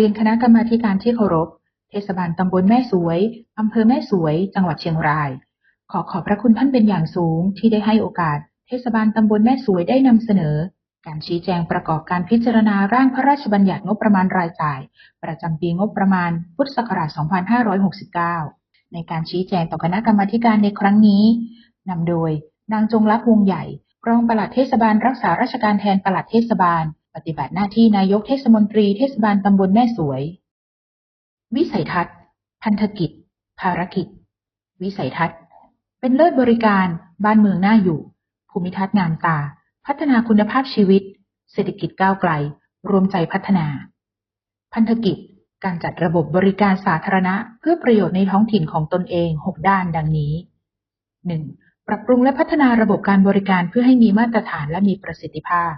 เรียนคณะกรรมาการที่เคารพ เทศบาลตำบลแม่สวย อำเภอแม่สวย จังหวัดเชียงราย ขอขอบพระคุณท่านเป็นอย่างสูงที่ได้ให้โอกาส เทศบาลตำบลแม่สวยได้นำเสนอ การชี้แจงประกอบการพิจารณาร่างพระราชบัญญัติงบประมาณรายจ่าย ประจำปีงบประมาณ พุทธศักราช 2569 ในการชี้แจงต่อคณะกรรมาการในครั้งนี้นำโดย นางจงรักวงใหญ่ รองปลัดเทศบาลรักษาราชการแทนปลัดเทศบาล ปฏิบัติหน้าที่นายกเทศมนตรีเทศบาลตำบลแม่สวย วิสัยทัศน์ พันธกิจ ภารกิจ วิสัยทัศน์ เป็นเลิศบริการ บ้านเมืองน่าอยู่ ภูมิทัศน์งามตา พัฒนาคุณภาพชีวิต เศรษฐกิจก้าวไกล รวมใจพัฒนา พันธกิจ การจัดระบบบริการสาธารณะ เพื่อประโยชน์ในท้องถิ่นของตนเอง 6 ด้านดังนี้ 1. ปรับปรุงและพัฒนาระบบการบริการเพื่อให้มีมาตรฐานและมีประสิทธิภาพ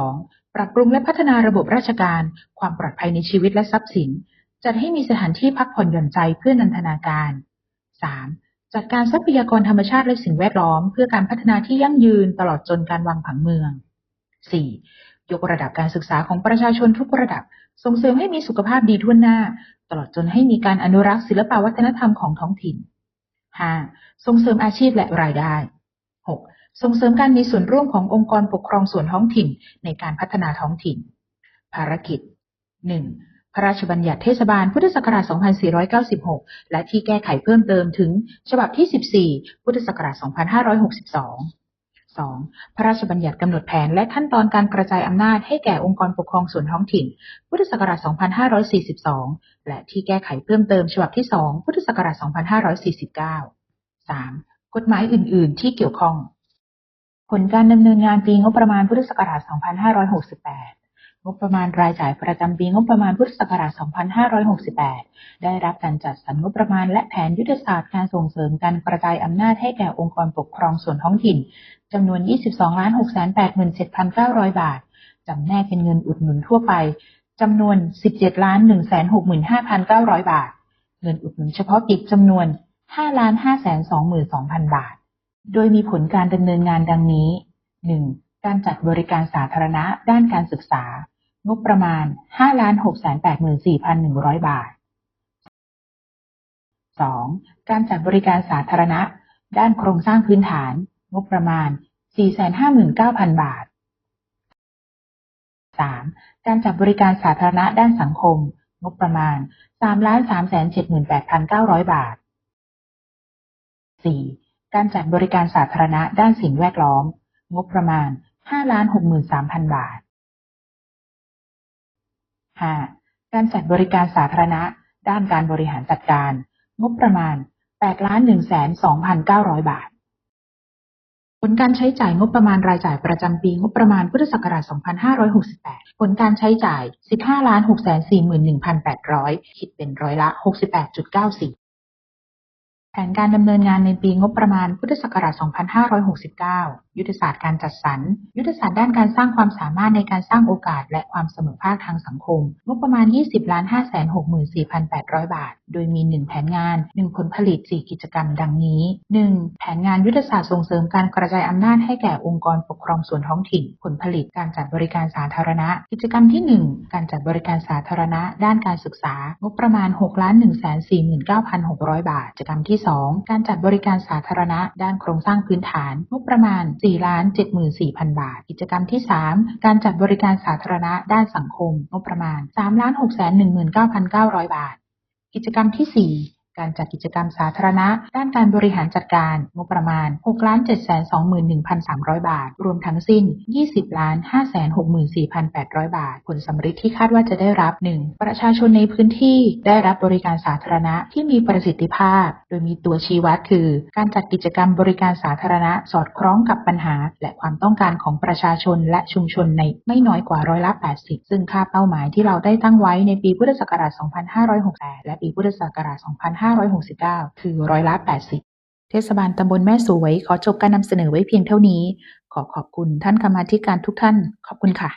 2. ปรับปรุงและพัฒนาระบบราชการ ความปลอดภัยในชีวิตและทรัพย์สิน จัดให้มีสถานที่พักผ่อนหย่อนใจเพื่อนันทนาการ 3. จัดการทรัพยากรธรรมชาติและสิ่งแวดล้อม เพื่อการพัฒนาที่ยั่งยืนตลอดจนการวางผังเมือง 4. ยกระดับการศึกษาของประชาชนทุกระดับ ส่งเสริมให้มีสุขภาพดีทั่วหน้า ตลอดจนให้มีการอนุรักษ์ศิลปวัฒนธรรมของท้องถิ่น 5. ส่งเสริมอาชีพและรายได้ 6. ส่งเสริมการมีส่วนร่วมขององค์กรปกครองส่วนท้องถิ่นในการพัฒนาท้องถิ่น ภารกิจ 1. พระราชบัญญัติเทศบาลพุทธศักราช 2496 และที่แก้ไขเพิ่มเติมถึง ฉบับที่ 14 พุทธศักราช 2562 2. พระราชบัญญัติกำหนดแผนและขั้นตอนการกระจายอำนาจให้แก่องค์กรปกครองส่วนท้องถิ่น พุทธศักราช 2542 และที่แก้ไขเพิ่มเติมฉบับที่ 2 พุทธศักราช 2549 3. กฎหมายอื่น ๆ ที่เกี่ยวข้อง ผลการดำเนินงานปีงบประมาณพุทธศักราช 2568 งบประมาณรายจ่ายประจำปีงบประมาณพุทธศักราช 2568 ได้รับการจัดสรรงบประมาณและแผนยุทธศาสตร์การส่งเสริมการกระจายอำนาจให้แก่องค์กรปกครองส่วนท้องถิ่นจำนวน 22 687,900 บาท จำแนกเป็นเงินอุดหนุนทั่วไปจำนวน 17 165,900 บาท เงินอุดหนุนเฉพาะกิจจำนวน 5 522,000 บาท โดยมีผลการดำเนินงานดังนี้ 1. การจัดบริการสาธารณะด้านการศึกษา งบประมาณ 5,684,100 บาท 2. การจัดบริการสาธารณะ ด้านโครงสร้างพื้นฐาน งบประมาณ 459,000 บาท 3. การจัดบริการสาธารณะด้านสังคม งบประมาณ 3,378,900 บาท 4. การจัดบริการสาธารณะด้านสิ่งแวดล้อม งบประมาณ 5,63,000 บาท 5. การจัดบริการสาธารณะ ด้านการบริหารจัดการ งบประมาณ 8,112,900 บาท ผลการใช้จ่ายงบประมาณรายจ่ายประจำปีงบประมาณพุทธศักราช 2568 ผลการใช้จ่าย 15,641,800 คิดเป็นร้อยละ 68.94 แผนการดำเนินงานในปีงบประมาณ พุทธศักราช 2569 ยุทธศาสตร์การจัดสรร ยุทธศาสตร์ด้านการสร้างความสามารถในการสร้างโอกาส และความเสมอภาคทางสังคม งบประมาณ 20 564,800 บาท โดยมี 1 แผนงาน 1 ผลผลิต 4 กิจกรรมดังนี้ 1. แผนงานยุทธศาสตร์ส่งเสริมการกระจายอำนาจให้แก่องค์กรปกครองส่วนท้องถิ่น ผลผลิตการจัดบริการสาธารณะ กิจกรรมที่ 1 การจัดบริการสาธารณะ ด้านการศึกษา งบประมาณ6,149,600 บาท กิจกรรมที่2 การจัดบริการสาธารณะ ด้านโครงสร้างพื้นฐานงบประมาณ 4 ล้าน 74,000 บาท กิจกรรมที่ 3 การจัดบริการสาธารณะ ด้านสังคม งบประมาณ 3 ล้าน6 1 9 9 0 0 บาท กิจกรรมที่ 4 การจัดกิจกรรมสาธารณะ ด้านการบริหารจัดการ งบประมาณ6,721,300 บาท รวมทั้งสิ้น 20,564,800 บาท ผลสำฤทธิ์ที่คาดว่าจะได้รับ 1. ประชาชนในพื้นที่ได้รับบริการสาธารณะที่มีประสิทธิภาพ โดยมีตัวชี้วัดคือ การจัดกิจกรรมบริการสาธารณะสอดคล้องกับปัญหา และความต้องการของประชาชนและชุมชนในไม่น้อยกว่าร้อยละ 80 ซึ่งค่าเป้าหมายที่เราได้ตั้งไว้ในปีพุทธศักราช 2568 และปีพุทธศักราช 2 5 2569 คือร้อยละ 80 เทศบาลตำบลแม่สวย ขอจบการนำเสนอไว้เพียงเท่านี้ ขอขอบคุณท่านกรรมาธิการทุกท่าน ขอบคุณค่ะ